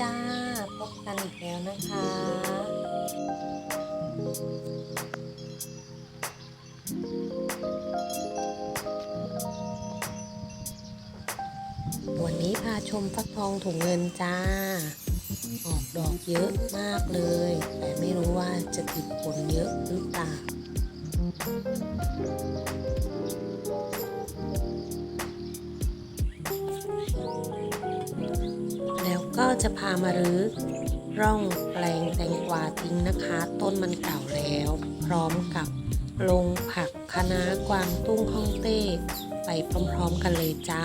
จ้า พบกันอีกแล้วนะคะ วันนี้พาชมฟักทองถุงเงินจ้า ออกดอกเยอะมากเลย แต่ไม่รู้ว่าจะติดผลเยอะหรือเปล่า ก็จะพามารื้อร่องแปลงแตงกวาทิ้งนะคะ ต้นมันเก่าแล้ว พร้อมกับลงผักคะน้ากวางตุ้งฮ่องเต้ ไปพร้อมๆกันเลยจ้า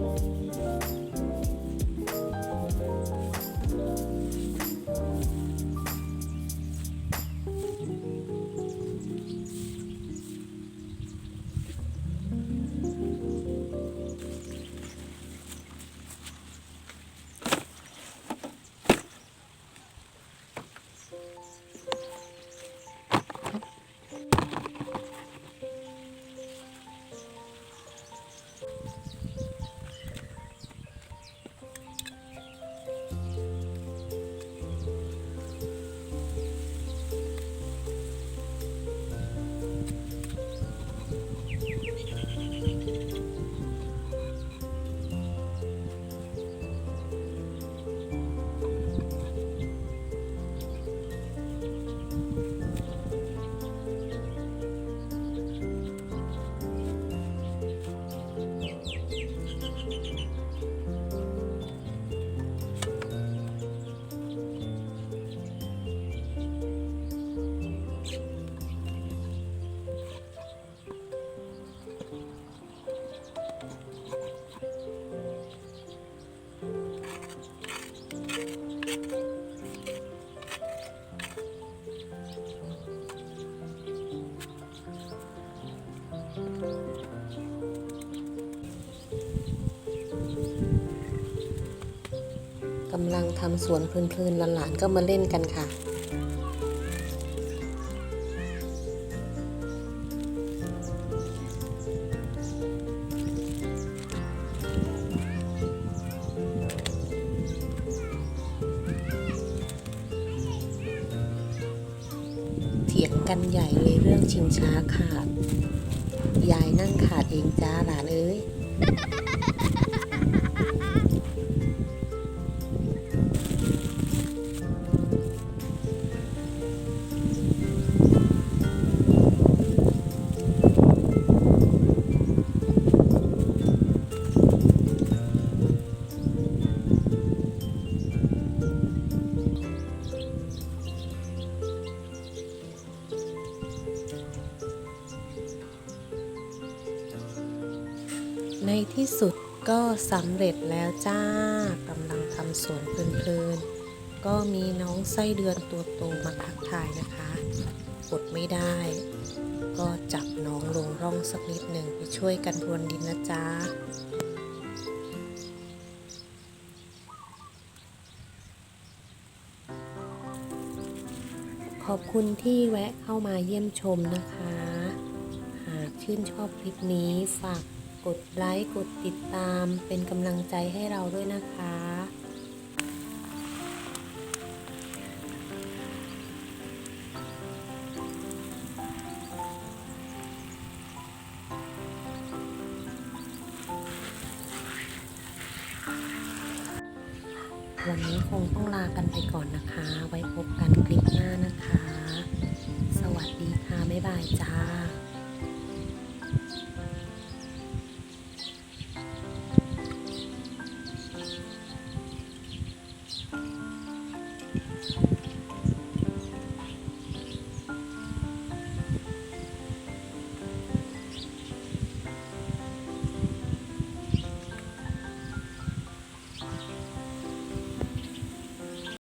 Bye. กำลังทำสวนเพลินๆหลานๆก็มาเล่นกันค่ะ เถียงกันใหญ่เลยเรื่องชิงช้าขาด ยายนั่งขาดเองจ้าหลานเอ้ย ในที่สุดก็สำเร็จแล้วจ้ากำลังทำสวนเพลินๆ ก็มีน้องไส้เดือนตัวโตมาทักทายนะคะกดไม่ได้ ก็จับน้องลงร่องสักนิดหนึ่งไปช่วยกันพรวนดินนะจ๊ะขอบคุณที่แวะเข้ามาเยี่ยมชมนะคะ หากชื่นชอบคลิปนี้ฝาก กดไลค์กดติดตามเป็นกำลังใจให้เราด้วยนะคะ วันนี้คงต้องลากันไปก่อนนะคะ ไว้พบกันคลิปหน้านะคะ สวัสดีค่ะ บ๊ายบายจ้า